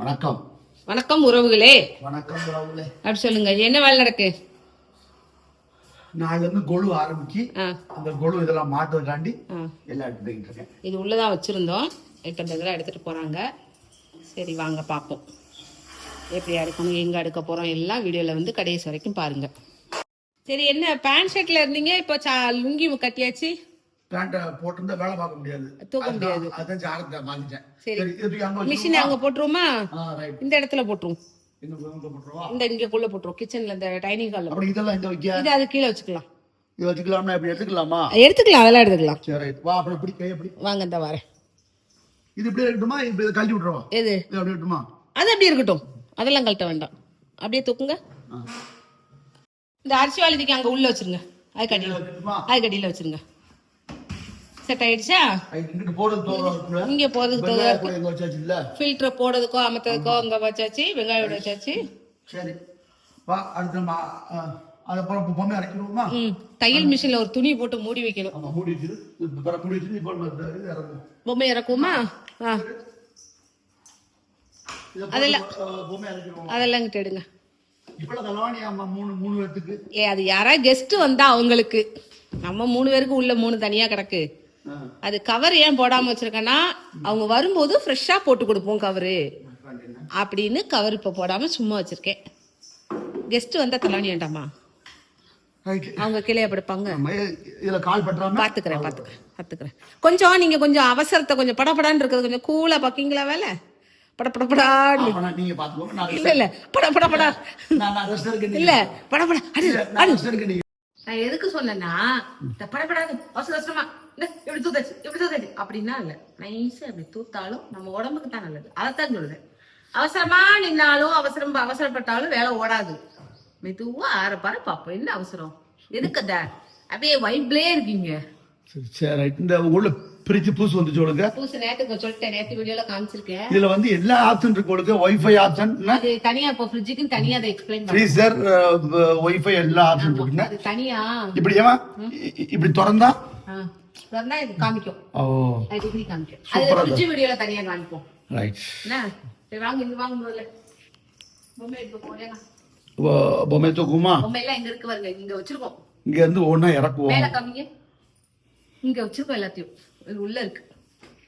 வணக்கம். வணக்கம் உறவுகளே. வணக்கம் ராகுலே அப்படி சொல்லுங்க என்ன வேலை நடக்கு? நாளைல இருந்து கொழு ஆரம்பிச்சு அந்த கொழு இதெல்லாம் மாட்டுறதுக்காண்டி. எல்லாம் எடுத்து போய்கிட்டு இருக்கேன். இது உள்ளதான் வச்சிருந்தோம். இப்போ இந்த இதெல்லாம் எடுத்துட்டு போறாங்க. சரி வாங்க பார்ப்போம். எப்படி அடுக்கணும் எங்க அடுக்க போறோம் எல்லாம் வீடியோல வந்து கடைசி வரைக்கும் பாருங்க. சரி என்ன பேண்ட் ஷர்ட்ல இருந்தீங்க? இப்போ லுங்கி கட்டியாச்சு? பேண்ட்டை போட்டிருந்தா வேலை பார்க்க முடியாது. தூக்க முடியாது. அதான் ஜாகிரதை மாத்திட்டேன். சரி. மிஷின்? அங்க போட்டுருவோமா? இந்த இடத்துல போட்டுருவோம். இந்த இங்கக்குள்ள போட்டுருவோம். கிச்சன்ல இந்த டைனிங் ஹால்ல அப்படி இதெல்லாம் எங்க வைக்க. இது அது கீழே வச்சுக்கலாம். இது வச்சுக்கலாம்னா இப்படி எடுத்துக்கலாமா? எடுத்துக்கலாம் அதெல்லாம் எடுத்துக்கலாம். சரி வா அப்புறம் இப்படி கை எப்படி வாங்க இந்த வரேன். இது இப்படியே இருக்கட்டுமா? இப்படி இதை கழட்டி விட்டுருவா எது? இது அப்படி இருக்கட்டுமா? அது அப்படியே இருக்கட்டும். அதெல்லாம் கழட்ட வேண்டாம். அப்படியே தூக்குங்க. இந்த அரிசி வாளிதிக்கு அங்க உள்ள வச்சிருங்க. அது வச்சுட்டுமா? அது கடியில் வச்சிருங்க. செட் ஆயிடுச்சா? போறது இங்க இல்ல ஃபில்டர் போடுறதுக்கோ அமர்த்ததுக்கோ அங்க வச்சாச்சு வெங்காயம் வச்சாச்சு. சரி. தையல் மிஷின்ல ஒரு துணி போட்டு மூடி வைக்கணும். பொம்மை இறக்குமா? அதெல்லாம் எடுங்க. பேர்த்துக்கு. ஏ அது யாரா கெஸ்ட் வந்தா அவங்களுக்கு? நம்ம மூணு பேருக்கு உள்ள மூணு தனியா கிடக்கு. அது கவர் ஏன் போடாம வச்சிருக்கேன்னா அவங்க வரும்போது ஃப்ரெஷ்ஷா போட்டு கொடுப்போம் கவரு அப்படின்னு கவர் இப்ப போடாம சும்மா வச்சிருக்கேன். கெஸ்ட் வந்தா தலாணி வேண்டாமா? அவங்க கீழே படுப்பாங்க இதுல கால் பற்றாம? பாத்துக்கிறேன் பாத்துக்கிறேன் பாத்துக்கிறேன். கொஞ்சம் நீங்க கொஞ்சம் அவசரத்தை கொஞ்சம் படபடான்னு இருக்கிறது கொஞ்சம் கூலா பாக்கீங்களா வேலை? நான் எதுக்கு சொன்னேன்னா இந்த படப்படாது அவசர அவசரமா. இப்படி தூத்தாச்சு? இப்படி தூத்தாச்சு? அப்படின்னா இல்ல. நைஸா இப்படி தூத்தாலும் நம்ம உடம்புக்கு தான் நல்லது. அதைத்தான் சொல்றேன். அவசரமா நின்னாலும் அவசரம் அவசரப்பட்டாலும் வேலை ஓடாது. மெதுவா ஆறப்பார பாப்போம் என்ன அவசரம்? எதுக்கு அத? அப்படியே வைப்லயே இருக்கீங்க. சரி, இந்த உள்ள பிரிச்சு பூசு வந்து சொல்லுங்க. பூசு நேத்துக்கு சொல்லிட்டேன். நேத்து வீடியோல காமிச்சிருக்கேன். இதுல வந்து எல்லா ஆப்ஷன் இருக்கு உங்களுக்கு ஒய்ஃபை ஆப்ஷன் அது தனியா இப்போ ஃப்ரிட்ஜுக்குன்னு தனியா அதை எக்ஸ்பிளைன் பண்ண ஃப்ரீசர் ஒய்ஃபை எல்லா ஆப்ஷன் இருக்குங்க அது தனியா. இப்படி ஏமா இப்படி திறந்தா? திறந்தா இது காமிக்கும். ஓ. டிகிரி காமிக்கும். அது ஃப்ரிட்ஜ் வீடியோல தனியா காமிப்போம் ரைட் என்ன? சரி வாங்க இங்க வாங்க முதல்ல. பொம்மை எடுக்க போறேங்க பொம்மை தூக்குமா பொம்மை எல்லாம் எங்க இருக்கு பாருங்க. இங்க வச்சிருக்கோம். இங்க இருந்து ஒன்னா இறக்குவோம். மேல காமிங்க. இங்க வச்சிருக்கோம் எல்லாத்தையும். இது உள்ள இருக்கு.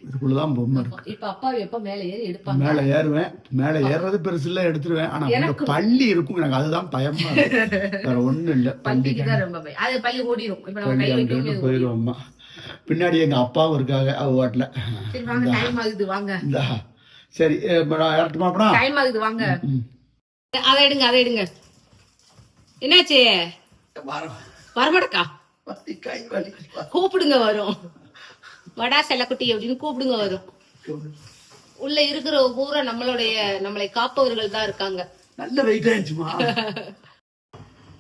இதுக்குள்ளதான் பொம்மை இருக்கு. இப்ப அப்பா எப்ப மேல ஏறி எடுப்பாங்க? மேல ஏறுவேன். மேல ஏறுறது பெருசு இல்ல எடுத்துருவேன். ஆனா அங்க பள்ளி இருக்கும். எனக்கு அதுதான் பயமா. வேற ஒண்ணும் இல்ல. பள்ளிக்கு தான் ரொம்ப பயம் அது பள்ளி இப்ப நம்ம கை பின்னாடி எங்க அப்பாவும் இருக்காங்க அவ வாட்டில சரி வாங்க டைம் ஆகுது வாங்க. இந்த. சரி நான் இறட்டுமா அப்படின்னா டைம் ஆகுது வாங்க. அதை எடுங்க அதை எடுங்க. என்னாச்சு? வரமாட்டக்கா. கூப்பிடுங்க வரும். வடா செல்லக்குட்டி அப்படின்னு கூப்பிடுங்க வரும். உள்ள இருக்கிற பூரா நம்மளுடைய நம்மளை காப்பவர்கள் தான் இருக்காங்க. நல்ல வெயிட் ஆயிடுச்சுமா?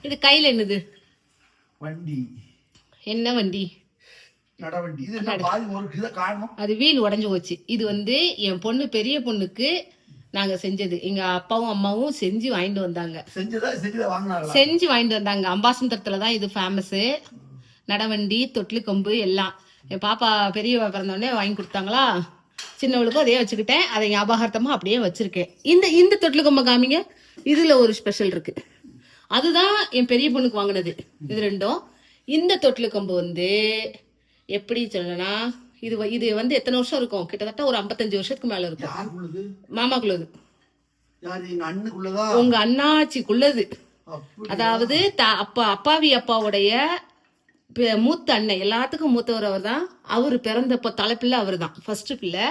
இது கையில என்னது? வண்டி. என்ன வண்டி? நடவண்டி இது என்ன பாதி ஒரு இதை காணும் அது வீல் உடைஞ்சு போச்சு. இது வந்து என் பொண்ணு பெரிய பொண்ணுக்கு நாங்க செஞ்சது. எங்க அப்பாவும் அம்மாவும் செஞ்சு வாங்கிட்டு வந்தாங்க. செஞ்சதா செஞ்சு வாங்கிட்டு வந்தாங்க. அம்பாசந்தரத்துல தான் இது ஃபேமஸ் நடவண்டி தொட்டிலு கொம்பு எல்லாம். என் பாப்பா பெரியவ பிறந்தோடனே வாங்கி கொடுத்தாங்களா? சின்னவளுக்கும் அதே வச்சுக்கிட்டேன். அதை ஞாபகார்த்தமா அப்படியே வச்சிருக்கேன். இந்த இந்த தொட்டிலு கொம்பை காமிங்க. இதுல ஒரு ஸ்பெஷல் இருக்கு. அதுதான் என் பெரிய பொண்ணுக்கு வாங்கினது. இது ரெண்டும். இந்த தொட்டிலு கொம்பு வந்து எப்படி சொல்லனா இது இது வந்து எத்தனை வருஷம் இருக்கும்? கிட்டத்தட்ட ஒரு ஐம்பத்தஞ்சு வருஷத்துக்கு மேல இருக்கும். மாமாக்குள்ளது. உங்க அண்ணாச்சிக்குள்ளது. அதாவது அப்பா அப்பாவி அப்பாவுடைய மூத்த அண்ணன் எல்லாத்துக்கும் மூத்தவர் அவர் தான் அவரு பிறந்தப்ப தலைப்பிள்ளை அவர் தான் ஃபர்ஸ்ட் பிள்ளை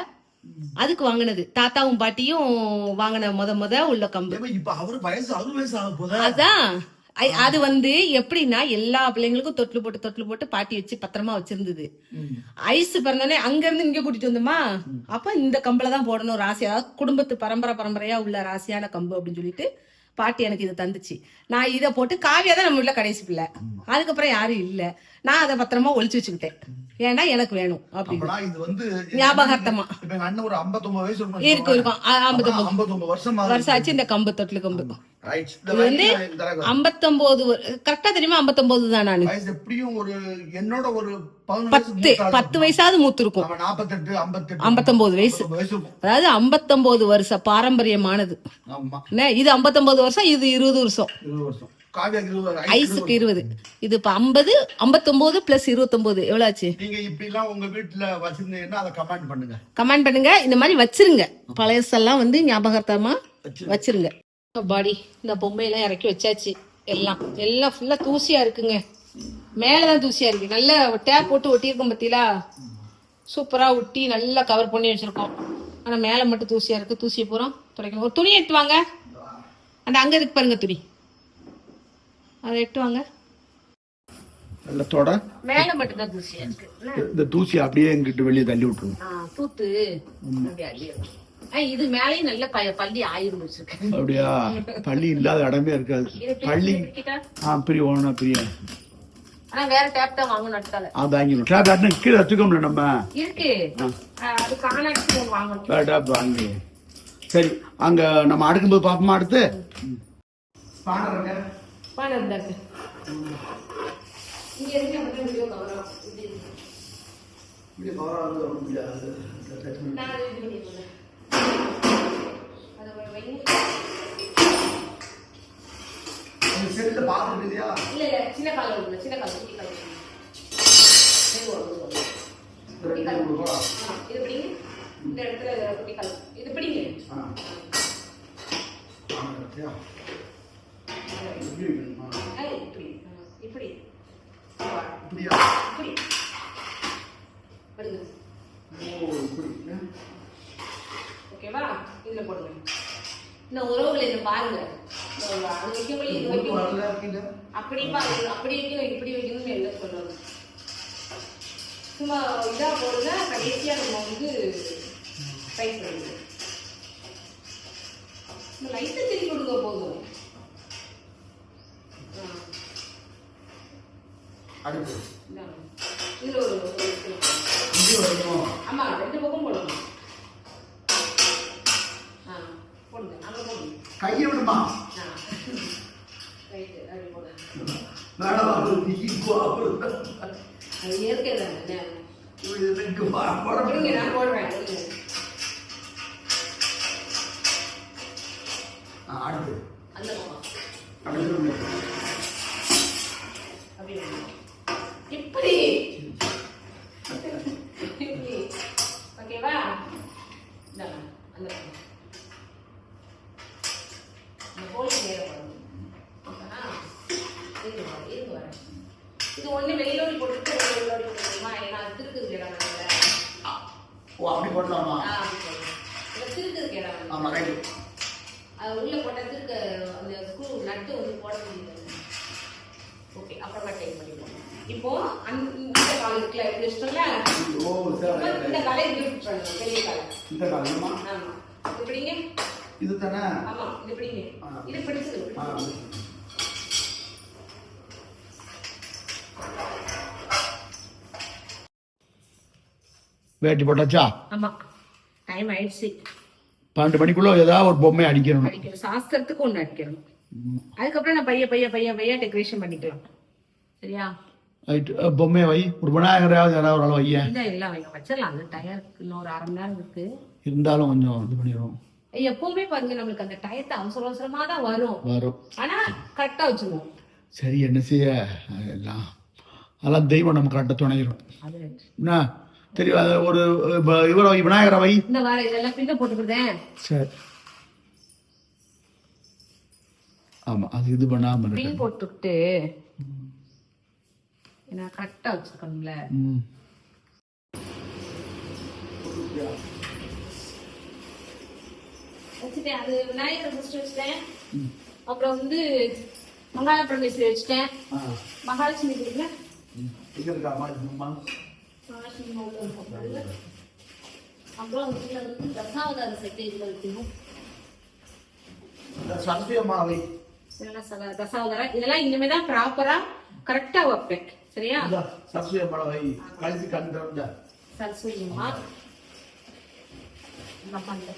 அதுக்கு வாங்கினது. தாத்தாவும் பாட்டியும் வாங்கின முத முத உள்ள கம்பு. அதான். அது வந்து எப்படின்னா எல்லா பிள்ளைங்களுக்கும் தொட்டில் போட்டு தொட்டில் போட்டு பாட்டி வச்சு பத்திரமா வச்சிருந்தது. ஐஸ் பிறந்தோடனே அங்க இருந்து இங்க கூட்டிட்டு வந்தோமா? அப்ப இந்த கம்பளை தான் போடணும் ஒரு ஆசை அதாவது குடும்பத்து பரம்பரை பரம்பரையா உள்ள ராசியான கம்பு அப்படின்னு சொல்லிட்டு பாட்டி எனக்கு இதை தந்துச்சு. நான் இதை போட்டு காவியா தான் நம்ம வீட்டுல கடைசி பிள்ளை. அதுக்கப்புறம் யாரும் இல்ல. நான் அதை பத்திரமா ஒளிச்சு வச்சுக்கிட்டேன். ஏன்னா எனக்கு வேணும் அப்படின்னு. ஞாபகார்த்தமா. அண்ணன் ஒரு 59 வயசு இருக்கும். இருக்கும் ஐம்பத்தொன்பது. வருஷம் ஆச்சு இந்த கம்பு தொட்டில் கம்பு. ஐம்பத்தொன்பது கரெக்டா தெரியுமா? ஐம்பத்தொன்பது தான் நானு. வயசு எப்படியும் ஒரு என்னோட ஒரு பதினொன்று வயசு பத்து பத்து வயசாவது மூத்து இருக்கும் ஐம்பத்தொன்பது வயசு. அதாவது ஐம்பத்தொன்பது வருஷ பாரம்பரியமானது. இது ஐம்பத்தொன்பது வருஷம் இது இருபது வருஷம். வருஷம். காவியாக்கு இருபது ஐஸ் ஐஸுக்கு இருபது. இது இப்ப ஐம்பது ஐம்பத்தொன்பது பிளஸ் இருபத்தொன்பது எவ்வளவு ஆச்சு கமெண்ட் பண்ணுங்க. இந்த மாதிரி வச்சிருங்க. பழையசெல்லாம் வந்து ஞாபகார்த்தமா வச்சிருங்க. பாடி இந்த பொம்மையெல்லாம் இறக்கி வச்சாச்சு. எல்லாம். எல்லாம் ஃபுல்லா தூசியா இருக்குங்க. மேலதான் தூசியா இருக்கு. நல்ல டேப் போட்டு ஒட்டியிருக்கோம் பத்திலா சூப்பரா ஒட்டி நல்லா கவர் பண்ணி வச்சிருக்கோம். ஆனா மேல மட்டும் தூசியா இருக்கு. தூசியை பூரா துடைக்கணும். ஒரு துணி எடுத்து வாங்க. அந்த அங்க இருக்கு பாருங்க துணி. அதை எடுத்து வாங்க. மேல மட்டும் தான் தூசியா இருக்கு. இந்த தூசி அப்படியே எங்கிட்ட வெளியே தள்ளி விட்டுருங்க. தூத்து. அப்படியே இது மேலேயும் நல்ல ப- பள்ளி ஆயிரம் வச்சிருக்கேன். அப்படியா? பள்ளி இல்லாத இடமே இருக்காது. பள்ளி ஆ பிரிய ஓனா பிரிய? ஆனா வேற டேப் தான் வாங்கணும் வாங்கிடும் டேப் யாருன்னா கீழே வச்சுக்கோம்ல நம்ம. இருக்கு. அது டேப் வாங்கி. சரி அங்க நம்ம அடுக்கும்போது பார்ப்போமா அடுத்து? இருந்தாரு இங்க வீடியோ கவரா வர முடியாது நான் அதை இது பண்ணிடுறேன். அதை ஒரு வைங்க. செல்ல இல்லையா இல்ல இல்ல சின்ன காலம் விடுங்க சின்ன காலம் குட்டி. ஆ, இது பிடிங்க. இந்த இடத்துல குட்டி காலம் இது பிடிங்க. இப்படி. இப்படி. இப்படியா? இப்படி படுங்க ஓ, இப்படி. ஆ. ஓகேவா இதுல போடுங்க இந்த உறவுகளை இதை பாருங்க. அது வைக்கவில்லை இது கீழே? அப்படி பாருங்க அப்படி வைக்கணும் இப்படி வைக்கணும்னு என்ன சொல்றாங்க சும்மா இதா போடுங்க கடைசியா நம்ம வந்து டைப் பண்ணுங்க இந்த லைட்டை திருப்பி கொடுங்க போதும். இதுல ஒரு. ஆமா ரெண்டு பக்கம் கையை விடுமா ஆ ரைட்டு அப்படி போடுங்க வேணாம் அது நீ போ. அது இயற்கை தானே இது எனக்கு அடுத்து ஓ அப்படி போடலாமா திருக்குது இடம் இல்லை. ஆமா ரைட் அது உள்ள போட்டதுக்கு அந்த ஸ்க்ரூ நட்டு வந்து போட முடியாது ஓகே அப்புறமா டைப் பண்ணிப்போம் இப்போ அந்த இந்த கால் இருக்குல்ல இப்படி வச்சிட்டோம்ல? ஓ சரி இந்த காலை இப்படி விட்டுறணும் பெரிய காலை. இந்த காலமா ஆமா. இது பிடிங்க இது தானே? ஆமா இது பிடிங்க ஆ. இது பிடிச்சது ஆ. வேட்டி போட்டாச்சா? டைம் ஆயிடுச்சு. பன்னெண்டு மணிக்குள்ள ஏதாவது ஒரு பொம்மை அடிக்கணும். சாஸ்திரத்துக்கு ஒண்ணு அடிக்கணும். அதுக்கப்புறம் நான் பைய பைய பைய பைய டெக்கரேஷன் பண்ணிக்கலாம். சரியா? ரைட் பொம்மையை வை. ஒரு விநாயகராவது யாராவது ஒரு ஆள் வையேன். இல்ல இல்ல வைங்க வச்சிடலாம். அது டயருக்கு இன்னும் ஒரு அரை மணி நேரம் இருக்கு. இருந்தாலும் கொஞ்சம் இது பண்ணிடுவோம். எப்பவுமே பாருங்க நம்மளுக்கு அந்த டயத்தை அவசர அவசரமா தான் வரும். வரும். ஆனா கரெக்டா வச்சிருவோம். சரி என்ன செய்ய? எல்லாம் அதெல்லாம் தெய்வம் நம்ம கரெக்டாக துணையிடும். என்ன? தெரியும். அது ஒரு இவரை விநாயகரை வை. இந்த வாரம் இதெல்லாம் பின்ன போட்டுக்கிறேன் சரி. ஆமா அது இது பண்ணாம இருக்கு பின் போட்டுக்கிட்டு ஏன்னா கரெக்டா வச்சிருக்கணும்ல. வச்சுட்டேன். அது விநாயகர் ஃபர்ஸ்ட் வச்சுட்டேன். அப்புறம் வந்து மங்காள பரமேஸ்வரி வச்சுட்டேன். மகாலட்சுமி கொடுங்க ம். இங்க இருக்கா அம்மா, இது அம்மா. மகாலட்சுமி உள்ள இருக்கும். அப்புறம் இதுல வந்து தசாவதார செட்டு இதுல வைக்கணும் இந்த சரஸ்வதி அம்மா வை இதெல்லாம் தசாவதாரம் இதெல்லாம் இனிமே தான் ப்ராப்பரா கரெக்டா வைப்பேன் சரியா இந்த சரஸ்வதி அம்மா வை கழுத்து கண் திறந்த சரஸ்வதி அம்மா நம்ம அந்த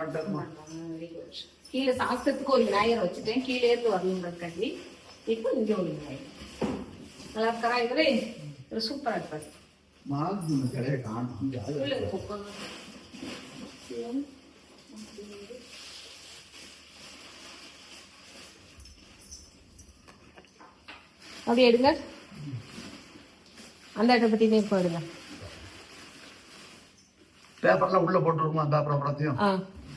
வந்துட்டோமா கீழே சாஸ்திரத்துக்கு ஒரு விநாயகர் வச்சுட்டேன். கீழே இருந்து வரணுன்றதுக்காண்டி இப்போ இங்கே ஒரு விநாயகர் நல்லா இருக்கா இவரே ஒரு சூப்பரா இருப்பாரு மாதம் இந்த கடையை காணும் உள்ள இருக்கும் அப்படியே எடுங்க அந்த இடத்த பத்தி இப்போ எடுங்க பேப்பர்லாம் உள்ள போட்டுருக்குமா பேப்பர் அப்புறத்தையும் ஆ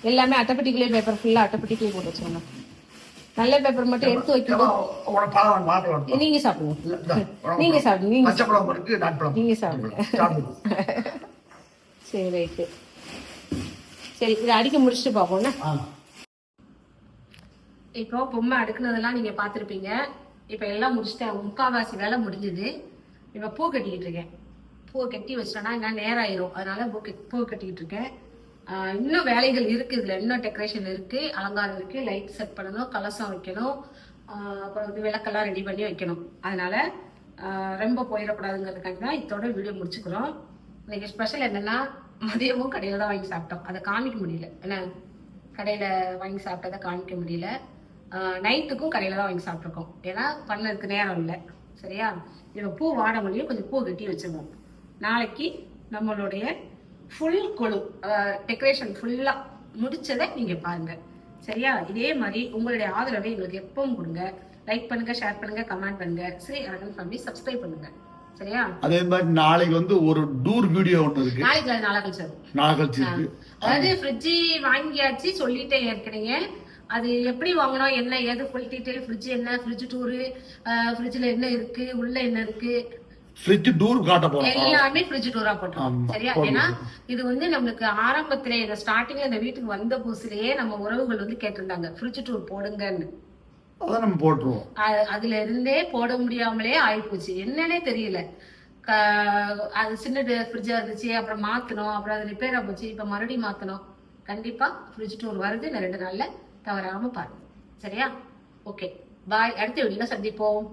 எல்லாமே அட்டைப்பெட்டிக்குள்ளே பேப்பர் ஃபுல்லாக அட்டைப்பெட்டிக்குள்ளே போட்டு வச்சுருங்க நல்ல பேப்பர் மட்டும் எடுத்து வைக்கணும். நீங்க சாப்பிடுங்க. நீங்க சாப்பிடுங்க நீங்க பச்சை பழம் இருக்கு நாட்பழம் நீங்க சாப்பிடுங்க. சாப்பிடுங்க. சரி ரைட்டு சரி இதை அடிக்க முடிச்சுட்டு பார்ப்போம்னா? இப்போ பொம்மை அடுக்குனதெல்லாம் நீங்க பார்த்துருப்பீங்க. இப்போ எல்லாம் முடிச்சிட்டேன். முக்காவாசி வேலை முடிஞ்சுது. இப்போ பூ கட்டிக்கிட்டு இருக்கேன். பூ கட்டி வச்சிட்டோன்னா என்ன நேரம் ஆயிரும். அதனால பூ கட்டி பூ கட்டிக்கிட்டு இருக்கேன். இன்னும் வேலைகள் இருக்கு. இதுல இன்னும் டெக்கரேஷன் இருக்கு. அலங்காரம் இருக்கு. லைட் செட் பண்ணணும் கலசம் வைக்கணும். அப்புறம் வந்து விளக்கெல்லாம் ரெடி பண்ணி வைக்கணும். அதனால ரொம்ப போயிடக்கூடாதுங்கிறதுக்காக தான் இதோட வீடியோ முடிச்சுக்கிறோம். இன்னைக்கு ஸ்பெஷல் என்னன்னா மதியமும் கடையில் தான் வாங்கி சாப்பிட்டோம். அதை காமிக்க முடியல. என்ன கடையில் வாங்கி சாப்பிட்டதை காமிக்க முடியல. நைட்டுக்கும் கடையில் தான் வாங்கி சாப்பிட்ருக்கோம் ஏன்னா பண்ணதுக்கு நேரம் இல்லை. சரியா? இப்போ பூ வாட முடியும் கொஞ்சம் பூ கட்டி வச்சுருவோம். நாளைக்கு நம்மளுடைய ஃபுல் கொழு டெக்கரேஷன் ஃபுல்லாக முடிச்சதை நீங்கள் பாருங்க. சரியா? இதே மாதிரி உங்களுடைய ஆதரவை எங்களுக்கு எப்பவும் கொடுங்க. லைக் பண்ணுங்க ஷேர் பண்ணுங்க கமெண்ட் பண்ணுங்க. ஸ்ரீ அரகன் ஃபேமிலி சப்ஸ்கிரைப் பண்ணுங்க. சரியா? அதே மாதிரி நாளைக்கு வந்து ஒரு டூர் வீடியோ ஒன்று இருக்கு. நாளைக்கு நாளாக கழிச்சு. நாளை கழிச்சு இருக்கு. அதாவது ஃப்ரிட்ஜ் வாங்கியாச்சு சொல்லிட்டேன் ஏற்கனவே அது எப்படி வாங்கணும் என்ன ஏது ஃபுல் டீடைல் ஃப்ரிட்ஜ் என்ன ஃப்ரிட்ஜ் டூரு ஃப்ரிட்ஜில் என்ன இருக்கு உள்ள என்ன இருக்கு? ஃப்ரிட்ஜ் டூர் காட்ட போறோம். எல்லாமே ஃப்ரிட்ஜ் டூரா போட்டோம் சரியா. ஏன்னா இது வந்து நம்மளுக்கு ஆரம்பத்திலே இந்த ஸ்டார்டிங்ல இந்த வீட்டுக்கு வந்த புதுசுலயே நம்ம உறவுகள் வந்து கேட்டிருந்தாங்க ஃப்ரிட்ஜ் டூர் போடுங்கன்னு. அதான் நம்ம போட்டுருவோம். அதுல இருந்தே போட முடியாமலே ஆயிப்போச்சு. என்னன்னே தெரியல. அது சின்ன ஃப்ரிட்ஜா இருந்துச்சு அப்புறம் மாத்தணும் அப்புறம் அது ரிப்பேர் ஆச்சு இப்ப மறுபடியும் மாத்தணும் கண்டிப்பா ஃப்ரிட்ஜ் டூர் வருது இந்த ரெண்டு நாள்ல தவறாம பாருங்க. சரியா? ஓகே பாய் அடுத்த வீடியோல சந்திப்போம்.